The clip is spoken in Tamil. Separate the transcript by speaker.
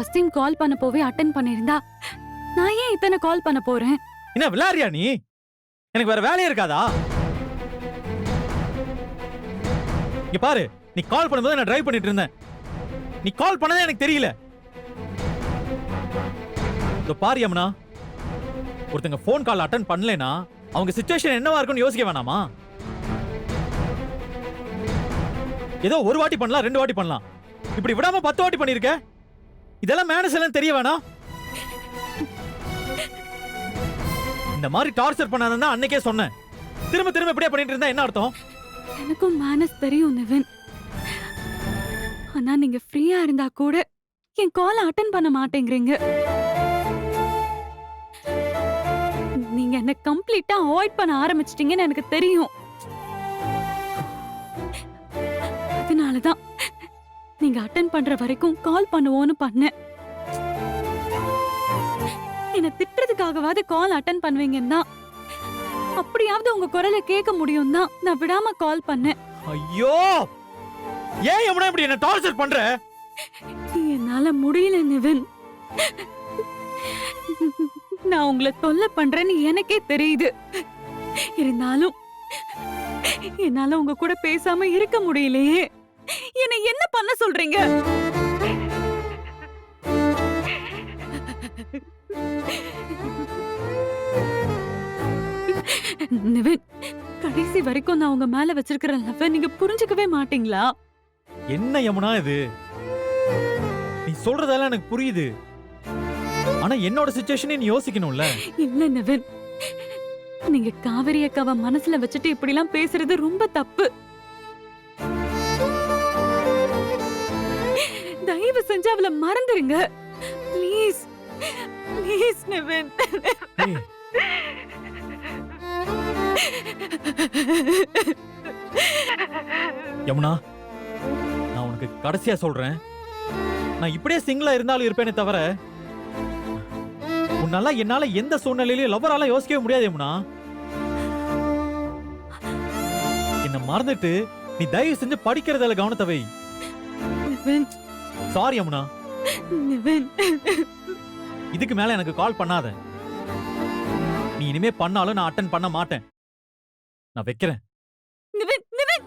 Speaker 1: ஃபர்ஸ்ட் டைம் கால் பண்ண போவே அட்டென்ட் பண்ணிருந்தா நான் ஏன் இத்தனை கால் பண்ண போறேன்?
Speaker 2: என்ன விளையாடுறியா நீ? எனக்கு வேற வேலையே இருக்காதா? இங்க பாரு நீ கால் பண்ணும்போது நான் டிரைவ் பண்ணிட்டு இருந்தேன். நீ கால் பண்ணதே எனக்கு தெரியல. இதோ பாரு யமுனா ஒருத்தங்க ஃபோன் கால் அட்டன் பண்ணலனா அவங்க சுச்சுவேஷன் என்னவா இருக்கும்னு யோசிக்க வேணாமா? ஏதோ ஒரு வாட்டி பண்ணலாம் ரெண்டு வாட்டி பண்ணலாம். இப்படி விடாம பத்து வாட்டி பண்ணிருக்க இதெல்லாம் மேனஸ் எல்லாம் தெரிய வேணாம். இந்த மாதிரி டார்ச்சர் பண்ணாதான் அன்னைக்கே சொன்னேன். திரும்ப திரும்ப இப்படியே பண்ணிட்டு இருந்தா என்ன அர்த்தம்?
Speaker 1: எனக்கும் மேனஸ் தெரியும் நிவின். ஆனா நீங்க ஃப்ரீயா இருந்தா கூட என் கால் அட்டன் பண்ண மாட்டேங்கிறீங்க. நீங்க என்ன கம்ப்ளீட்டா அவாய்ட் பண்ண ஆரம்பிச்சிட்டீங்கன்னு எனக்கு தெரியும். அதனாலதான் நீங்க அட்டன் பண்ற வரைக்கும் கால் பண்ணுவோன்னு பண்ணேன். என்ன திட்டுறதுக்காகவாவது கால் அட்டன் பண்ணுவீங்கன்னா அப்படியாவது உங்க குரலை கேட்க முடியும் தான் நான் விடாம கால் பண்ணேன்.
Speaker 2: ஐயோ! ஏன் எவனா இப்படி என்ன டார்ச்சர் பண்ற?
Speaker 1: என்னால முடியல நிவின். நான் உங்களை தொல்லை பண்றேன்னு எனக்கே தெரியுது. இருந்தாலும் என்னால உங்க கூட பேசாம இருக்க முடியலையே. என்னை என்ன பண்ண சொல்றீங்க? நிவின் கடைசி வரைக்கும் நான் உங்க மேல வச்சிருக்கிற லவ் நீங்க புரிஞ்சுக்கவே மாட்டீங்களா?
Speaker 2: என்ன யமுனா இது? நீ சொல்றதெல்லாம் எனக்கு புரியுது. ஆனா என்னோட சுச்சுவேஷனே நீ யோசிக்கணும்ல.
Speaker 1: இல்ல நிவின். நீங்க காவிரி அக்காவை மனசுல வச்சுட்டு இப்படி எல்லாம் பேசுறது ரொம்ப தப்பு. தயவு செஞ்சு அவளை மறந்துருங்க. ப்ளீஸ் ப்ளீஸ் நிவின்
Speaker 2: யமுனா நான் உனக்கு கடைசியா சொல்றேன். நான் இப்படியே சிங்கிளா இருந்தாலும் இருப்பேனே தவிர உன்னால என்னால எந்த சூழ்நிலையிலும் லவ்வரால யோசிக்கவே முடியாது யமுனா. என்ன மறந்துட்டு நீ தயவு செஞ்சு படிக்கிறதுல கவனத்தை வை.
Speaker 1: நிவின்
Speaker 2: சாரி
Speaker 1: அமுனா
Speaker 2: இதுக்கு மேல எனக்கு கால் பண்ணாத. நீ இனிமே பண்ணாலும் நான் அட்டன் பண்ண மாட்டேன். நான் வைக்கிறேன்.
Speaker 1: நிவின் நிவின்